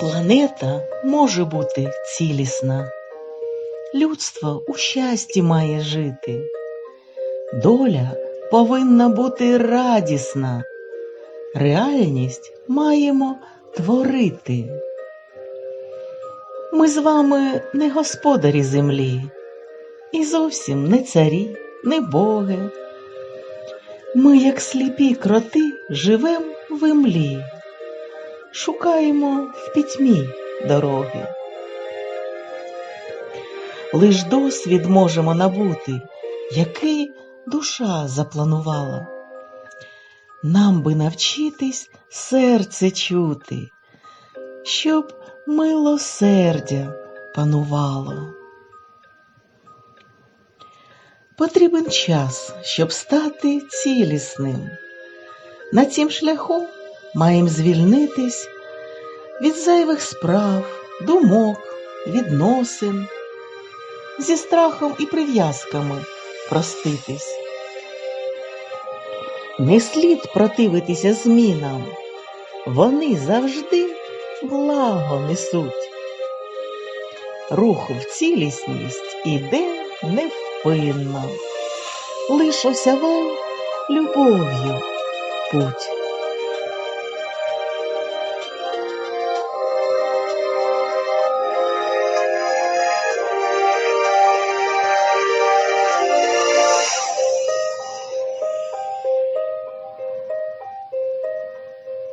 Планета може бути цілісна, людство у щасті має жити, доля повинна бути радісна, реальність маємо творити. Ми з вами не господарі землі, і зовсім не царі, не боги. Ми, як сліпі кроти, живем в імлі, шукаємо в пітьмі дороги. Лиш досвід можемо набути, який душа запланувала. Нам би навчитись серце чути, щоб милосердя панувало. Потрібен час, щоб стати цілісним. На цім шляху маємо звільнитись від зайвих справ, думок, відносин, зі страхом і прив'язками проститись. Не слід противитися змінам, вони завжди благо несуть. Рух в цілісність іде невпинно, лиш осявай любов'ю путь.